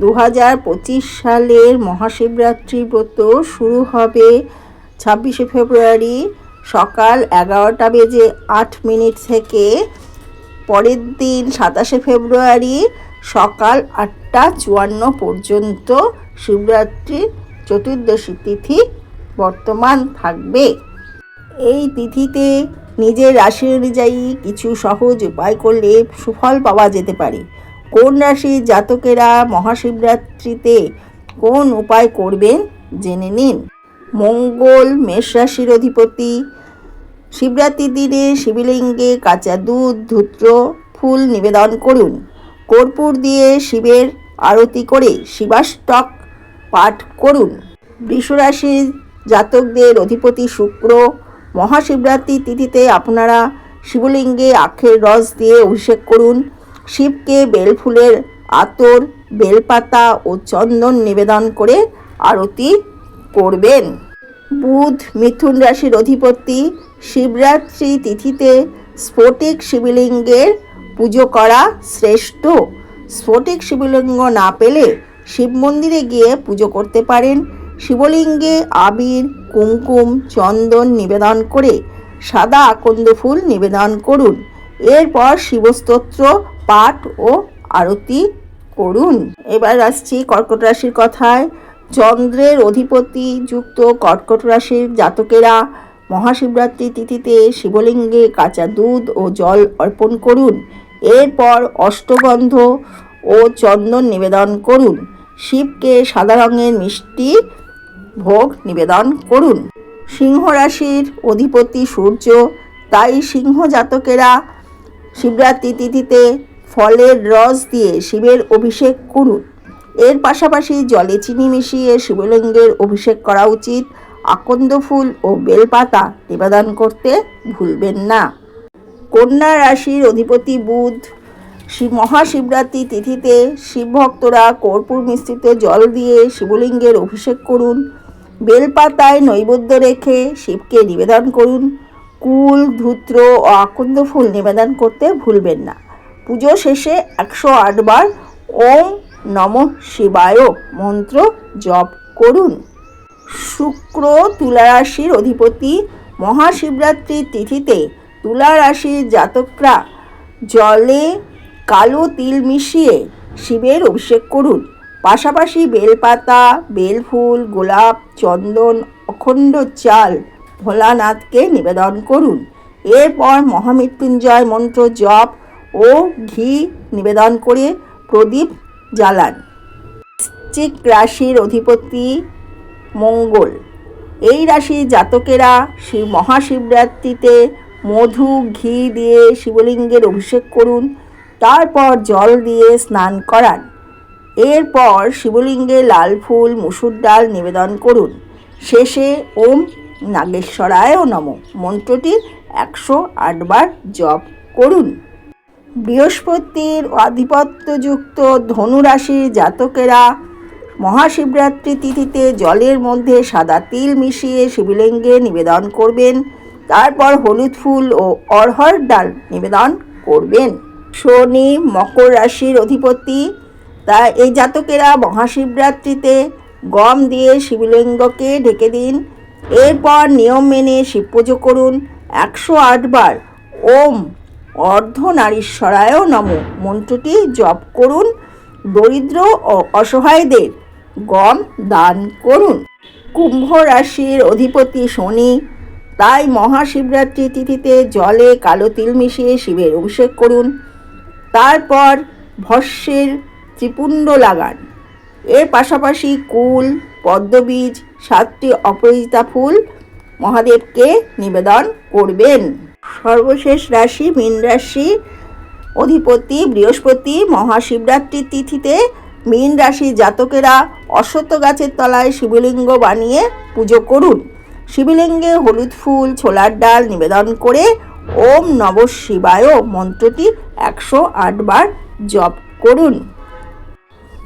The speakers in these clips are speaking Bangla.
দু হাজার পঁচিশ সালের মহাশিবরাত্রি ব্রত শুরু হবে ছাব্বিশে ফেব্রুয়ারি সকাল এগারোটা বেজে আট মিনিট থেকে। পরের দিন সাতাশে ফেব্রুয়ারি সকাল আটটা চুয়ান্ন পর্যন্ত শিবরাত্রি চতুর্দশী তিথি বর্তমান থাকবে। এই তিথিতে নিজের রাশি অনুযায়ী কিছু সহজ উপায় করলে সুফল পাওয়া যেতে পারে। কোন রাশির জাতকেরা মহাশিবরাত্রিতে কোন উপায় করবেন জেনে নিন। মঙ্গল মেষ রাশির অধিপতি শিবরাত্রির দিনে শিবলিঙ্গে কাঁচা দুধ, ধূত্র, ফুল নিবেদন করুন। কর্পূর দিয়ে শিবের আরতি করে শিবাষ্টক পাঠ করুন। বৃষরাশির জাতকদের অধিপতি শুক্র, মহাশিবরাত্রি তিথিতে আপনারা শিবলিঙ্গে আখের রস দিয়ে অভিষেক করুন। শিবকে বেলফুলের আতর, বেলপাতা ও চন্দন নিবেদন করে আরতি করবেন। বুধ মিথুন রাশির অধিপতি শিবরাত্রি তিথিতে স্ফটিক শিবলিঙ্গের পুজো করা শ্রেষ্ঠ। স্ফটিক শিবলিঙ্গ না পেলে শিব মন্দিরে গিয়ে পুজো করতে পারেন। শিবলিঙ্গে আবির, কুমকুম, চন্দন নিবেদন করে সাদা আকন্দ ফুল নিবেদন করুন। এরপর শিবস্তোত্র পাঠ ও আরতি করুন। এবার আসছি কর্কট রাশির কথায়। চন্দ্রের অধিপতি যুক্ত কর্কট রাশির জাতকেরা মহাশিবরাত্রি তিথিতে শিবলিঙ্গে কাঁচা দুধ ও জল অর্পণ করুন। এরপর অষ্টগন্ধ ও চন্দন নিবেদন করুন। শিবকে সাদা রঙের মিষ্টি ভোগ নিবেদন করুন। সিংহ রাশির অধিপতি সূর্য, তাই সিংহ জাতকেরা শিবরাত্রি তিথিতে ফলের রস দিয়ে শিবের অভিষেক করুন। এর পাশাপাশি জলে চিনি মিশিয়ে শিবলিঙ্গের অভিষেক করা উচিত। আকন্দ ফুল ও বেলপাতা নিবেদন করতে ভুলবেন না। কন্যা রাশির অধিপতি বুধ শিব মহাশিবরাত্রি তিথিতে শিবভক্তরা কর্পূর মিশ্রিত জল দিয়ে শিবলিঙ্গের অভিষেক করুন। বেলপাতায় নৈবেদ্য রেখে শিবকে নিবেদন করুন। কুল, ধূত্র ও আকন্দ ফুল নিবেদন করতে ভুলবেন না। পুজো শেষে একশো আটবার ওম নম শিবায় মন্ত্র জপ করুন। শুক্র তুলারাশির অধিপতি মহাশিবরাত্রির তিথিতে তুলারাশির জাতকরা জলে কালো তিল মিশিয়ে শিবের অভিষেক করুন। পাশাপাশি বেলপাতা, বেলফুল, গোলাপ, চন্দন, অখণ্ড চাল ভোলানাথকে নিবেদন করুন। এরপর মহামৃত্যুঞ্জয় মন্ত্র জপ ও ঘি নিবেদন করে প্রদীপ জ্বালান। বৃশ্চিক রাশির অধিপতি মঙ্গল। এই রাশির জাতকেরা শিব মহাশিবরাত্রিতে মধু, ঘি দিয়ে শিবলিঙ্গের অভিষেক করুন, তারপর জল দিয়ে স্নান করান। এরপর শিবলিঙ্গে লাল ফুল, মুসুর ডাল নিবেদন করুন। শেষে ওম নাগেশ্বরায় নম। মন্ত্রটি একশো আটবার জপ করুন। বৃহস্পতির আধিপত্যযুক্ত ধনুরাশির জাতকেরা মহাশিবরাত্রি তিথিতে জলের মধ্যে সাদা তিল মিশিয়ে শিবলিঙ্গে নিবেদন করবেন। তারপর হলুদ ফুল ও অরহর ডাল নিবেদন করবেন। শনি মকর রাশির অধিপতি। তা এই জাতকেরা মহাশিবরাত্রিতে গম দিয়ে শিবলিঙ্গকে ঢেকে দিন। এরপর নিয়ম মেনে শিব পুজো করুন। একশো আটবার ওম অর্ধনারীশ্বরায় নম। মন্ত্রটি জপ করুন, দরিদ্র ও অসহায়দের গম দান করুন। কুম্ভ রাশির অধিপতি শনি, তাই মহাশিবরাত্রি তিথিতে জলে কালো তিল মিশিয়ে শিবের অভিষেক করুন। তারপর ভস্যের ত্রিপুণ্ড লাগান। এর পাশাপাশি কুল, পদ্মবীজ, সাতটি অপরাজিতা ফুল মহাদেবকে নিবেদন করবেন। সর্বশেষ রাশি, মীন রাশি, অধিপতি, বৃহস্পতি মহাশিবরাত্রির তিথিতে মীন রাশি জাতকেরা অশ্বত্থ গাছের তলায় শিবলিঙ্গ বানিয়ে পুজো করুন। শিবলিঙ্গে হলুদ ফুল, ছোলার ডাল নিবেদন করে ওম নব শিবায় মন্ত্রটি একশো আটবার জপ করুন।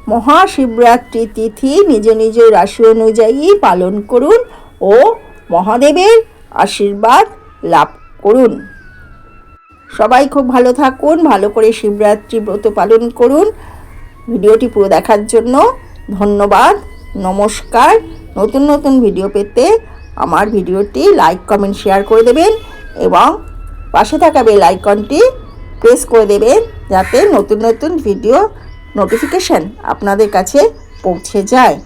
মহাশিবরাত্রি তিথি নিজ নিজ রাশি অনুযায়ী পালন করুন ও মহাদেবের আশীর্বাদ লাভ করুন। সবাই খুব ভালো থাকুন, ভালো করে শিবরাত্রি ব্রত পালন করুন। ভিডিওটি পুরো দেখার জন্য ধন্যবাদ, নমস্কার। নতুন নতুন ভিডিও পেতে আমার ভিডিওটি লাইক, কমেন্ট, শেয়ার করে দেবেন এবং পাশে থাকা বেল আইকনটি প্রেস করে দেবেন যাতে নতুন নতুন ভিডিও নোটিফিকেশান আপনাদের কাছে পৌঁছে যায়।